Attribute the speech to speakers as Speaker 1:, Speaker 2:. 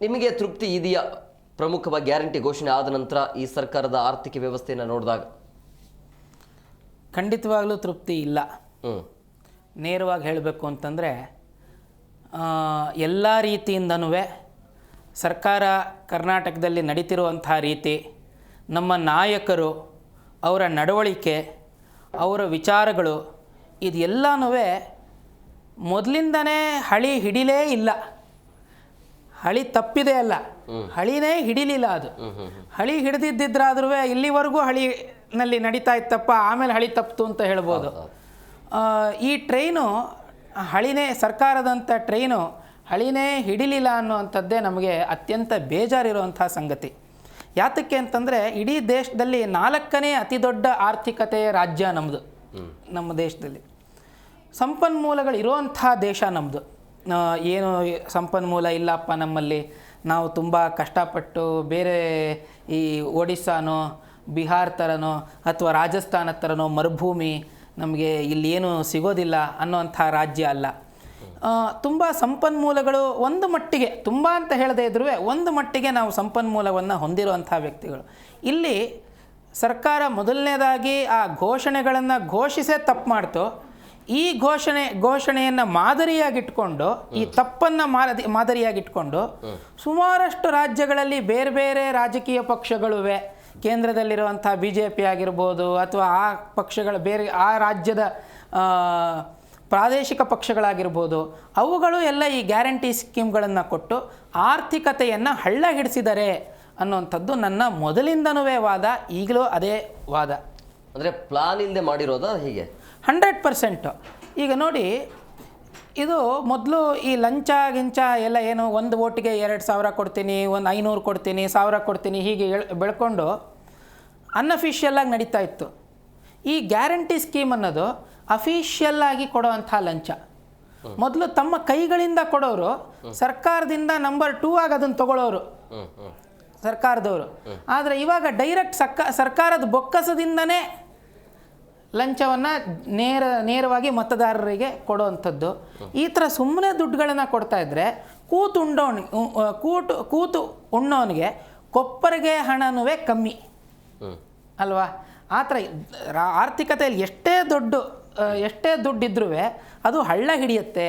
Speaker 1: ನಿಮಗೆ ತೃಪ್ತಿ ಇದೆಯಾ? ಪ್ರಮುಖವಾಗಿ ಗ್ಯಾರಂಟಿ ಘೋಷಣೆ ಆದ ನಂತರ ಈ ಸರ್ಕಾರದ ಆರ್ಥಿಕ ವ್ಯವಸ್ಥೆಯನ್ನು ನೋಡಿದಾಗ.
Speaker 2: ಖಂಡಿತವಾಗಲೂ ತೃಪ್ತಿ ಇಲ್ಲ. ನೇರವಾಗಿ ಹೇಳಬೇಕು ಅಂತಂದರೆ ಎಲ್ಲ ರೀತಿಯಿಂದನೂ ಸರ್ಕಾರ ಕರ್ನಾಟಕದಲ್ಲಿ ನಡೀತಿರುವಂಥ ರೀತಿ ನಮ್ಮ ನಾಯಕರು ಅವರ ನಡವಳಿಕೆ ಅವರ ವಿಚಾರಗಳು ಇದೆಲ್ಲನೂ ಮೊದಲಿಂದನೇ ಹಳಿ ಹಿಡಿಲೇ ಇಲ್ಲ. ಹಳಿ ತಪ್ಪಿದೆ ಅಲ್ಲ. ಹಳಿನೇ ಹಿಡಿಲಿಲ್ಲ ಅದು. ಹಳಿ ಹಿಡಿದಿದ್ದಿದ್ರಾದ್ರೂ ಇಲ್ಲಿವರೆಗೂ ಹಳಿನಲ್ಲಿ ನಡೀತಾ ಇತ್ತಪ್ಪ ಆಮೇಲೆ ಹಳಿ ತಪ್ಪಿತು ಅಂತ ಹೇಳ್ಬೋದು. ಈ ಟ್ರೈನು ಹಳಿನೇ ಸರ್ಕಾರದಂಥ ಟ್ರೈನು ಹಳಿನೇ ಹಿಡಿಲಿಲ್ಲ ಅನ್ನುವಂಥದ್ದೇ ನಮಗೆ ಅತ್ಯಂತ ಬೇಜಾರಿರುವಂಥ ಸಂಗತಿ. ಯಾತಕ್ಕೆ ಅಂತಂದರೆ ಇಡೀ ದೇಶದಲ್ಲಿ ನಾಲ್ಕನೇ ಅತಿ ದೊಡ್ಡ ಆರ್ಥಿಕತೆಯ ರಾಜ್ಯ ನಮ್ಮದು ನಮ್ಮ ದೇಶದಲ್ಲಿ. ಸಂಪನ್ಮೂಲಗಳು ಇರುವಂಥ ದೇಶ ನಮ್ಮದು ಏನು ಸಂಪನ್ಮೂಲ ಇಲ್ಲಪ್ಪ ನಮ್ಮಲ್ಲಿ. ನಾವು ತುಂಬ ಕಷ್ಟಪಟ್ಟು ಬೇರೆ ಈ ಒಡಿಸ್ಸಾನೋ, ಬಿಹಾರ್ ಥರನೋ ಅಥವಾ ರಾಜಸ್ಥಾನ ಥರನೋ ಮರುಭೂಮಿ ನಮಗೆ ಇಲ್ಲಿ ಏನು ಸಿಗೋದಿಲ್ಲ ಅನ್ನೋಂಥ ರಾಜ್ಯ ಅಲ್ಲ. ತುಂಬ ಸಂಪನ್ಮೂಲಗಳು ಒಂದು ಮಟ್ಟಿಗೆ, ತುಂಬ ಅಂತ ಹೇಳದೇ ಇದ್ರೂ ಒಂದು ಮಟ್ಟಿಗೆ ನಾವು ಸಂಪನ್ಮೂಲವನ್ನು ಹೊಂದಿರುವಂಥ ವ್ಯಕ್ತಿಗಳು. ಇಲ್ಲಿ ಸರ್ಕಾರ ಮೊದಲನೇದಾಗಿ ಆ ಘೋಷಣೆಗಳನ್ನು ಘೋಷಿಸೇ ತಪ್ಪು ಮಾಡ್ತು. ಈ ಘೋಷಣೆ ಘೋಷಣೆಯನ್ನು ಮಾದರಿಯಾಗಿಟ್ಕೊಂಡು ಈ ತಪ್ಪನ್ನು ಮಾದರಿ ಮಾದರಿಯಾಗಿಟ್ಕೊಂಡು ಸುಮಾರಷ್ಟು ರಾಜ್ಯಗಳಲ್ಲಿ ಬೇರೆ ಬೇರೆ ರಾಜಕೀಯ ಪಕ್ಷಗಳಿವೆ. ಕೇಂದ್ರದಲ್ಲಿರುವಂಥ ಬಿ ಜೆ ಪಿ ಆಗಿರ್ಬೋದು ಅಥವಾ ಆ ಪಕ್ಷಗಳ ಬೇರೆ ಆ ರಾಜ್ಯದ ಪ್ರಾದೇಶಿಕ ಪಕ್ಷಗಳಾಗಿರ್ಬೋದು ಅವುಗಳು ಎಲ್ಲ ಈ ಗ್ಯಾರಂಟಿ ಸ್ಕೀಮ್ಗಳನ್ನು ಕೊಟ್ಟು ಆರ್ಥಿಕತೆಯನ್ನು ಹಳ್ಳ ಹಿಡಿಸಿದರೆ ಅನ್ನುವಂಥದ್ದು ನನ್ನ ಮೊದಲಿಂದನೂ ವಾದ ಈಗಲೂ ಅದೇ ವಾದ.
Speaker 1: ಅಂದ್ರೆ ಪ್ಲಾನ್ ಇಲ್ಲದೆ ಮಾಡಿರೋದಾ ಹೀಗೆ?
Speaker 2: Hundred percent. ಈಗ ನೋಡಿ ಇದು ಮೊದಲು ಈ ಲಂಚ ಗಿಂಚ ಎಲ್ಲ ಏನು ಒಂದು ಓಟಿಗೆ ಎರಡು ಸಾವಿರ ಕೊಡ್ತೀನಿ ಒಂದು ಐನೂರು ಕೊಡ್ತೀನಿ ಸಾವಿರ ಕೊಡ್ತೀನಿ ಹೀಗೆ ಬೆಳ್ಕೊಂಡು ಅನ್ಅಫಿಷಿಯಲ್ಲಾಗಿ ನಡೀತಾ ಇತ್ತು. ಈ ಗ್ಯಾರಂಟಿ ಸ್ಕೀಮ್ ಅನ್ನೋದು ಅಫಿಷಿಯಲ್ಲಾಗಿ ಕೊಡೋವಂಥ ಲಂಚ. ಮೊದಲು ತಮ್ಮ ಕೈಗಳಿಂದ ಕೊಡೋರು ಸರ್ಕಾರದಿಂದ ನಂಬರ್ ಟೂ ಆಗಿ ಅದನ್ನು ತಗೊಳ್ಳೋರು ಸರ್ಕಾರದವರು. ಆದರೆ ಇವಾಗ ಡೈರೆಕ್ಟ್ ಸಕ್ಕ ಸರ್ಕಾರದ ಬೊಕ್ಕಸದಿಂದನೇ ಲಂಚವನ್ನು ನೇರ ನೇರವಾಗಿ ಮತದಾರರಿಗೆ ಕೊಡುವಂಥದ್ದು. ಈ ಥರ ಸುಮ್ಮನೆ ದುಡ್ಡುಗಳನ್ನು ಕೊಡ್ತಾ ಇದ್ದರೆ ಕೂತು ಉಂಡೋನ್ ಕೂತು ಕೂತು ಉಣ್ಣೋನಿಗೆ ಕೊಪ್ಪರಿಗೆ ಹಣನೂ ಕಮ್ಮಿ. ಅಲ್ವಾ? ಆ ಥರ ಆರ್ಥಿಕತೆಯಲ್ಲಿ ಎಷ್ಟೇ ದೊಡ್ಡ ಎಷ್ಟೇ ದುಡ್ಡಿದ್ರೂ ಅದು ಹಳ್ಳ ಹಿಡಿಯುತ್ತೆ.